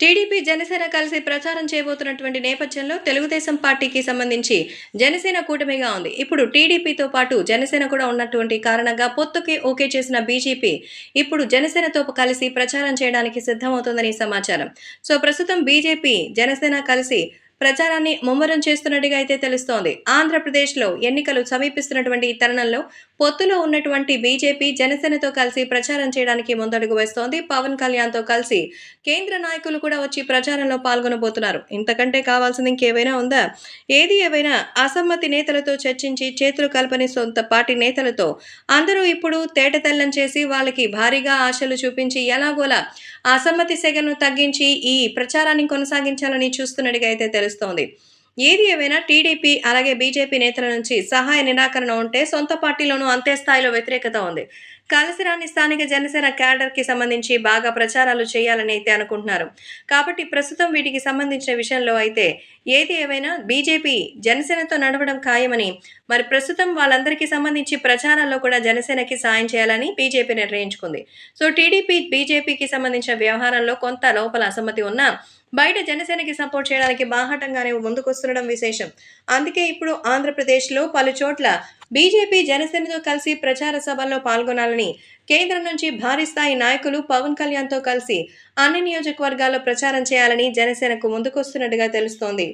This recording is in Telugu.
టీడీపీ జనసేన కలిసి ప్రచారం చేయబోతున్నటువంటి నేపథ్యంలో తెలుగుదేశం పార్టీకి సంబంధించి జనసేన కూటమిగా ఉంది. ఇప్పుడు టీడీపీతో పాటు జనసేన కూడా ఉన్నటువంటి కారణంగా పొత్తుకి ఓకే చేసిన బీజేపీ ఇప్పుడు జనసేనతో కలిసి ప్రచారం చేయడానికి సిద్ధమవుతుందని సమాచారం. సో ప్రస్తుతం బీజేపీ జనసేన కలిసి ప్రచారాన్ని ముమ్మరం చేస్తున్నట్టుగా అయితే తెలుస్తోంది. ఆంధ్రప్రదేశ్లో ఎన్నికలు సమీపిస్తున్నటువంటి ఈ తరుణంలో పొత్తులో ఉన్నటువంటి బీజేపీ జనసేనతో కలిసి ప్రచారం చేయడానికి ముందడుగు వేస్తోంది. పవన్ కళ్యాణ్తో కలిసి కేంద్ర నాయకులు కూడా వచ్చి ప్రచారంలో పాల్గొనబోతున్నారు. ఇంతకంటే కావాల్సింది ఇంకేమైనా ఉందా? ఏది ఏవైనా అసమ్మతి నేతలతో చర్చించి చేతులు కలపని సొంత పార్టీ నేతలతో అందరూ ఇప్పుడు తేటతెల్లం చేసి వాళ్ళకి భారీగా ఆశలు చూపించి ఎలాగోలా అసమ్మతి సెగను తగ్గించి ఈ ప్రచారాన్ని కొనసాగించాలని చూస్తున్నట్టుగా అయితే తెలుస్తోంది ఏది ఏమైనా టీడీపీ అలాగే బీజేపీ నేతల నుంచి సహాయ నిరాకరణ ఉంటే సొంత పార్టీలోనూ అంతే స్థాయిలో వ్యతిరేకత ఉంది. కాలసిరాని స్థానిక జనసేన క్యాడర్కి సంబంధించి బాగా ప్రచారాలు చేయాలని అయితే అనుకుంటున్నారు. కాబట్టి ప్రస్తుతం వీటికి సంబంధించిన విషయంలో అయితే ఏది ఏమైనా బీజేపీ జనసేనతో నడవడం ఖాయమని మరి ప్రస్తుతం వాళ్ళందరికీ సంబంధించి ప్రచారాల్లో కూడా జనసేనకి సాయం చేయాలని బీజేపీ నిర్ణయించుకుంది. సో టీడీపీ బీజేపీకి సంబంధించిన వ్యవహారంలో కొంత లోపల అసమ్మతి ఉన్నా బయట జనసేనకి సపోర్ట్ చేయడానికి బాహాటంగానే ముందుకొస్తుండడం విశేషం. అందుకే ఇప్పుడు ఆంధ్రప్రదేశ్లో పలు చోట్ల బీజేపీ జనసేనతో కలిసి ప్రచార సభల్లో పాల్గొనాలని కేంద్రం నుంచి భారీ స్థాయి నాయకులు పవన్ కళ్యాణ్తో కలిసి అన్ని నియోజకవర్గాల్లో ప్రచారం చేయాలని జనసేనకు ముందుకొస్తున్నట్టుగా తెలుస్తోంది.